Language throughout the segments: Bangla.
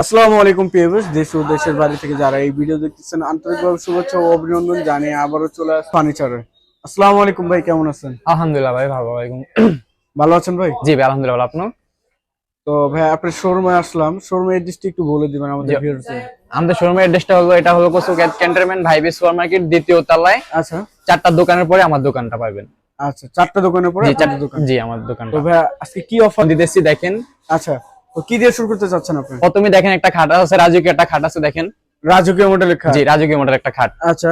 আসসালামু আলাইকুম পিএস দেশ ও দেশের বাড়ি থেকে যারা এই ভিডিও দেখতেছেন আন্তরিকভাবে শুভেচ্ছা ও অভিনন্দন জানিয়ে আবারও চলে আসে ফার্নিচারে। আসসালামু আলাইকুম ভাই কেমন আছেন? আলহামদুলিল্লাহ ভাই ভালো আলাইকুম ভালো আছেন ভাই? জি ভাই আলহামদুলিল্লাহ আপনার? তো ভাই আপনার শোরুমে আসলাম। শোরুমের এড্রেসটি একটু বলে দিবেন আমাদের। ভিউয়ার্সে আমাদের শোরুমের অ্যাড্রেসটা হলো এটা হলো কোসু ক্যান্টনমেন্ট ভাইবি সুপার মার্কেট দ্বিতীয় তলায়। আচ্ছা। চারটা দোকানের পরে আমার দোকানটা পাবেন। আচ্ছা চারটা দোকানের পরে জি আপনাদের দোকান। জি আমার দোকানটা। তো ভাই আজকে কি অফার দিতেছি দেখেন। আচ্ছা। তো কি দিয়ে শুরু করতে চাচ্ছেন আপনি? প্রথমে দেখেন একটা খাট আছে রাজুকে একটা খাট আছে দেখেন। রাজকীয় মডেলের খাট? জি রাজুকে মোটর একটা খাট। আচ্ছা।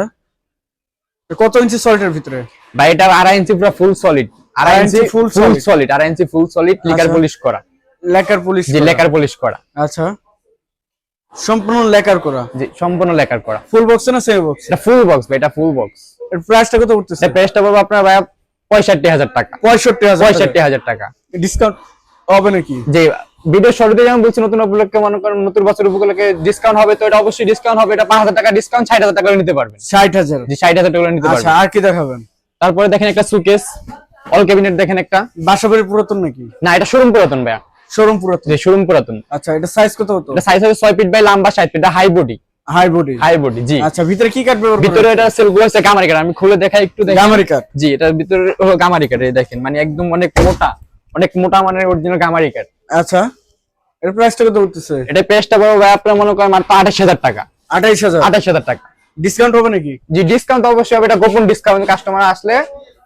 কত ইঞ্চি সল্টের ভিতরে? ভাই এটা আড়াই ইঞ্চি পুরো ফুল সলিড আড়াই ইঞ্চি ফুল সলিড আড়াই ইঞ্চি ফুল সলিড লিকার আচ্ছা। পলিশ করা। লেকার পুলিশ জি করা। লেকার পলিশ করা। আচ্ছা। সম্পূর্ণ লেকার করা? জি সম্পূর্ণ লেকার করা। ফুল বক্স না সেমি বক্স এটা ফুল বক্স ভাই এটা ফুল বক্স এর প্রাইসটা কত পড়তেছে এটা প্রাইসটা পড়বে আপনার ভাই পঁয়ষট্টি হাজার টাকা। পঁয়ষট্টি হাজার পঁয়ষট্টি হাজার টাকা। ডিসকাউন্ট হবে নাকি? যে ভিডিও শুরুতে যেমন বলছি নতুন উপলক্ষে মনে করেন নতুন বছর উপলক্ষে ডিসকাউন্ট হবে তো এটা অবশ্যই ডিসকাউন্ট হবে। এটা পাঁচ হাজার টাকা ডিসকাউন্ট ষাট হাজার টাকা করে নিতে পারবেন। ষাট হাজার। যে ষাট হাজার টাকা করে নিতে আচ্ছা পারবেন। আর কি দেখাবেন? তারপরে দেখেন একটা সুকেস অল ক্যাবিনেট দেখেন একটা। বাসাবাড়ি পুরাতন নাকি? না এটা শোরুম পুরাতন ভাইয়া। শোরুম পুরাতন? শোরুম পুরাতন। আচ্ছা এটা সাইজ কত হতো? এটা সাইজ হবে ছয় ফিট বাই লম্বা ষাট feet high body high body high body জি। আচ্ছা ভিতরে কি ব্যবহার ভিতরে এটা সেলগুলো আছে গামারি কাট আমি খুলে দেখাই একটু দেখেন গামারি কাঠ জি এটা ভিতরে গামারি কাট এই দেখেন মানে একদম অনেক মোটা অনেক মোটা মানে অরিজিনাল গামারি কাঠ আচ্ছা এর প্রাইসটা কত উঠতেছে এটা পেস্টটা বড় ভাই আপনার মনে করেন মাত্র আঠাশ হাজার টাকা। আঠাইশ হাজার? আঠাশ হাজার টাকা। ডিসকাউন্ট হবে নাকি? জি ডিসকাউন্ট অবশ্যই হবে এটা গোপন ডিসকাউন্ট কাস্টমার আসলে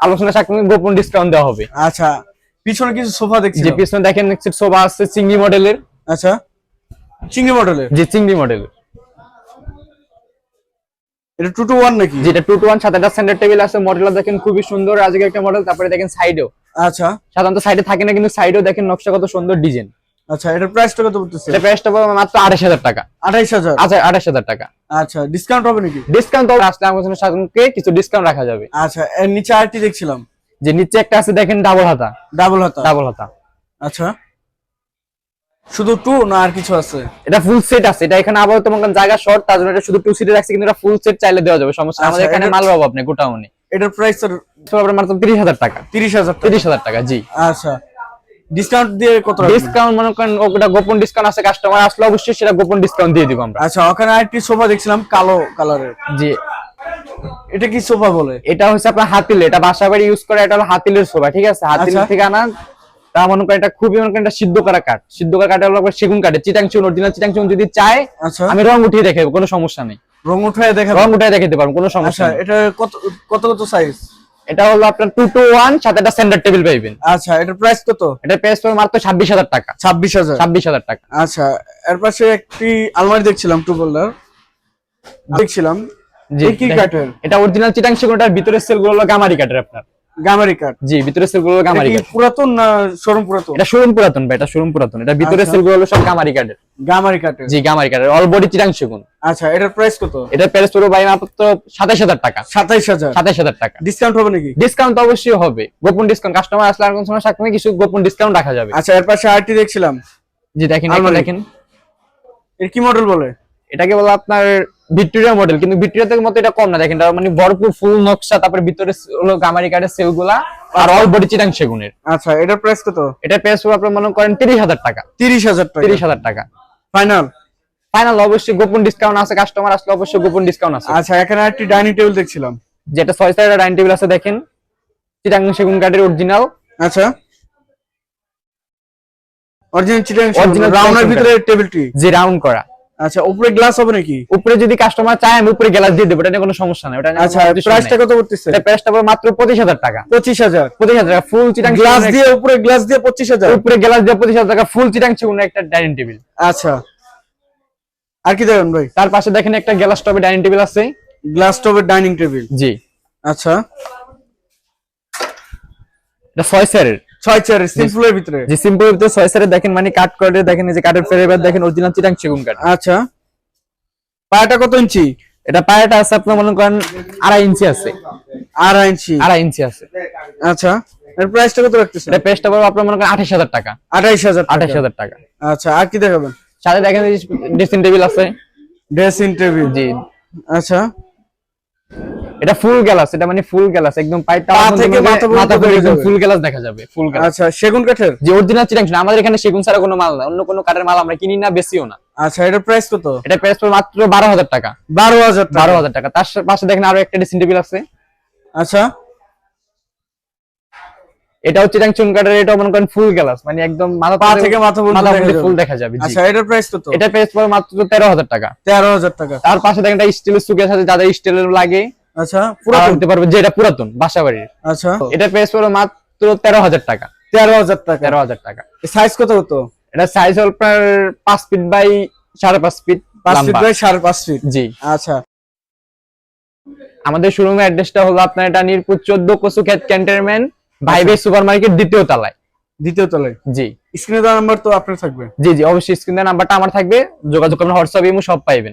আলোচনা সাপেক্ষে গোপন ডিসকাউন্ট দেওয়া হবে। আচ্ছা পিছনে কিছু সোফা দেখছি যে পিছনে দেখেন নেক্সট সোফা আছে চিংড়ি মডেলের। আচ্ছা চিংড়ি মডেলের? যে চিংড়ি মডেলের। এটা টু টু ওয়ান নাকি? যেটা টু টু ওয়ান সাথে একটা সেন্টার টেবিল আছে মডেলটা দেখেন খুবই সুন্দর আজকে একটা মডেল তারপরে দেখেন সাইডেও আচ্ছা। সাধারণত সাইডে থাকে না কিন্তু সাইডেও দেখেন নকশা কত সুন্দর ডিজাইন আচ্ছা এটার প্রাইসটা কত উঠতেছে এটা প্রাইসটা মাত্র আঠাশ হাজার টাকা। আঠাইশ হাজার? আচ্ছা আঠাশ হাজার টাকা। আচ্ছা ডিসকাউন্ট হবে নাকি? ডিসকাউন্ট তো আসলে আমাদের সাধারণকে কিছু ডিসকাউন্ট রাখা যাবে। আচ্ছা এর নিচে আরেকটি দেখছিলাম। যে নিচে একটা আছে দেখেন ডাবল হাতা। ডাবল হাতা? ডাবল হাতা। আচ্ছা। শুধু টু না আর কিছু আছে? এটা ফুল সেট আছে এটা এখানে আবার তোমার জায়গা শর্ট তার জন্য এটা শুধু টু সিটে রাখছি কিন্তু এটা ফুল সেট চাইলে দেওয়া যাবে সমস্যা আমাদের আচ্ছা, এখানে এটা- মাল পাবো আপনি গোটাউনে এটার প্রাইস তো আপনার মাত্র তিরিশ হাজার টাকা। তিরিশ হাজার টাকা। জি। আচ্ছা। ডিসকাউন্ট দিয়ে কত ডিসকাউন্ট মনে করেন ওটা গোপন ডিসকাউন্ট আছে কাস্টমার আসলে অবশ্যই সেটা গোপন ডিসকাউন্ট দিয়ে দিব আমরা। আচ্ছা ওখানে আরেকটি সোফা দেখছিলাম কালো কালারের। জি। এটা কি সোফা বলে? এটা হচ্ছে আপনার হাতিল এটা বাসা বাড়ি ইউজ করে এটা হলো হাতিলের সোফা ঠিক আছে? হাতিল আচ্ছা। থেকে আনা তা মনে করেন এটা খুবই মনে করেন এটা সিদ্ধ করা কাঠ। সিদ্ধ করা কাঠ হলো আপনার সেগুন কাঠের চিটাং চুন অরিজিনাল চিটাং চুন যদি চায় আচ্ছা। আমি রং উঠিয়ে দেখাবো কোনো সমস্যা নেই। রং উঠায় দেখাবো রং উঠিয়ে দেখাতে পারব কোনো সমস্যা আচ্ছা এটা কত কত কত সাইজ এটা হলো আপনার টু টু ওয়ান সাথে একটা সেন্টার টেবিল পাইবেন। আচ্ছা এটার প্রাইস কত? এটা প্রাইস পড়বে মাত্র ছাব্বিশ হাজার টাকা। ছাব্বিশ হাজার? ছাব্বিশ হাজার টাকা। আচ্ছা এর পাশে একটি আলমারি দেখছিলাম টু বোল্ডার দেখছিলাম। জি কি কাঠের? এটা অরিজিনাল চিটাং সেগুনটার ভিতরের সেলগুলো হলো গামারি কাঠের আপনার। গামারি কাঠ। জি ভিতরের সেলগুলো হলো গামারি কি কাঠ। পুরাতন না শোরুম পুরাতন? এটা শোরুম পুরাতন ভাই এটা শোরুম পুরাতন। এটা ভিতরের আচ্ছা। সেলগুলো হলো সব গামারি কাঠের। গামারি কাঠের। জি গামারি কাঠের। অল বডি চিটাং সেগুন আচ্ছা এটার প্রাইস কত? এটার প্রাইস পড়বে ভাই মাত্র সাতাশ হাজার টাকা। সাতাইশ হাজার। সাতাশ হাজার টাকা। ডিসকাউন্ট হবে নাকি? ডিসকাউন্ট অবশ্যই হবে। গোপন ডিসকাউন্ট কাস্টমার আসলে আর কোন সময় সাথে কিছু গোপন ডিসকাউন্ট রাখা যাবে। আচ্ছা এর পাশে আরেকটি দেখছিলাম। জি দেখেন দেখেন। এর কি মডেল বলে? এটাকে বলা আপনার ভিক্টোরিয়া মডেল কিন্তু ভিক্টোরিয়া থেকে মতো এটা কম না দেখেন মানে ভরপুর ফুল নকশা তারপরে ভিতরে হলো গামারি কাঠের সেলগুলা আর অল বডি চিটাং সেগুনের। আচ্ছা এটার প্রাইস কত? এটা প্রাইস আপনার মনে করেন তিরিশ হাজার টাকা। তিরিশ হাজার টাকা। তিরিশ হাজার টাকা। ফাইনাল ফাইনাল অবশ্যই গোপন ডিসকাউন্ট আছে কাস্টমার আসলে অবশ্যই গোপন ডিসকাউন্ট আছে। আচ্ছা এখানে একটি ডাইনিং টেবিল দেখছিলাম। যেটা ছয় সাইডের ডাইনিং টেবিল আছে দেখেন। চিটাং সেগুন কাঠের অরিজিনাল আচ্ছা। অরিজিনাল চিটাং Original রাউন্ডের ভিতরে টেবিলটি যে রাউন্ড করা। আচ্ছা উপরে গ্লাস হবে নাকি? উপরে যদি কাস্টমার চায় আমি উপরে গ্লাস দিয়ে দেবো। এটা নিয়ে কোনো সমস্যা নেই ওটা আচ্ছা প্রাইসটা কত করতেছে এটা প্রাইসটা পড়বে মাত্র পঁচিশ হাজার টাকা। পঁচিশ হাজার? পঁচিশ হাজার টাকা ফুল চিটাং গ্লাস দিয়ে উপরে গ্লাস দিয়ে পঁচিশ হাজার? একটা- উপরে গ্লাস দিয়ে পঁচিশ হাজার টাকা ফুল চিটাং সেগুনের একটা ডাইনিং টেবিল আচ্ছা। আর কি দেবেন ভাই? তার পাশে দেখেন একটা গ্লাস টপে ডাইনিং টেবিল আছে। গ্লাস টপের ডাইনিং টেবিল জি। আচ্ছা। এটা ছয় স্যারের ছয় চেয়ারের সিম্পলের ভিতরে। যে সিম্পল ভিতরে ছয় স্যারের দেখেন মানে কাট করে দেখেন এই যে কাঠের ফেরেবার দেখেন অরিজিনাল চিটাং সেগুন কাঠ। আচ্ছা। পায়াটা কত ইঞ্চি? এটা পায়াটা আছে আপনার মনে করেন আড়াই ইঞ্চি আছে। আড়াই ইঞ্চি। আড়াই ইঞ্চি আছে। আচ্ছা। এর প্রাইসটা কত রাখতেছেন? এটা পেস্টটা পড়বে আপনার মনে করেন আঠাশ হাজার টাকা। আঠাইশ হাজার আঠাশ হাজার টাকা। আচ্ছা আর কি দেখাবেন? সাথে দেখেন ড্রেসিং টেবিল আছে। ড্রেসিং টেবিল জি। আচ্ছা। এটা ফুল গ্লাস এটা মানে ফুল গ্লাস একদম পাইটা পা থেকে মাথা পর্যন্ত মাথা যাবে। ফুল গ্লাস দেখা যাবে ফুল গ্লাস আচ্ছা সেগুন কাঠের? যে অরিজিনাল চিটাং আমাদের এখানে সেগুন ছাড়া কোনো মাল না অন্য কোনো কাঠের মাল আমরা কিনি না বেশিও না। আচ্ছা এটার প্রাইস কত? এটা প্রাইস পড়বে মাত্র বারো হাজার টাকা। বারো হাজার টাকা। বারো হাজার টাকা। তার পাশে দেখেন আরও একটা ড্রেসিং টেবিল আছে। আচ্ছা। এটা হচ্ছে চিটাং চুন কাঠের এটা মনে করেন ফুল গ্লাস মানে একদম মাথা পা থেকে মাথা পর্যন্ত পর্যন্ত ফুল দেখা যাবে আচ্ছা এটার প্রাইস কত? এটা প্রাইস পড়বে মাত্র তেরো হাজার টাকা। তেরো হাজার টাকা। তার পাশে দেখেন একটা স্টিলের সুকের সাথে যাদের স্টিলের লাগে। আচ্ছা পুরো পুরো করতে পারবে যে এটা পুরাতন বাসা বাড়ির আচ্ছা। এটা প্রাইস পড়বে মাত্র তেরো হাজার টাকা। তেরো হাজার টাকা। তেরো হাজার টাকা। সাইজ কত হতো? এটা সাইজ হল আপনার পাঁচ ফিট বাই সাড়ে পাঁচ ফিট পাঁচ ফিট বাই সাড়ে পাঁচ ফিট জি। আচ্ছা। আমাদের শোরুমের অ্যাড্রেসটা হলো আপনার এটা নিরপুর চোদ্দ কসু খ্যাত ক্যান্টনমেন্ট ভাইবে সুপার মার্কেট দ্বিতীয় তলায়। দ্বিতীয় তলায়। জি। স্ক্রিনে দেওয়া নাম্বার তো আপনার থাকবে। জি জি অবশ্যই স্ক্রিনের নাম্বারটা আমার থাকবে। যোগাযোগ আপনার হোয়াটসঅ্যাপ ইমো সব পাইবেন।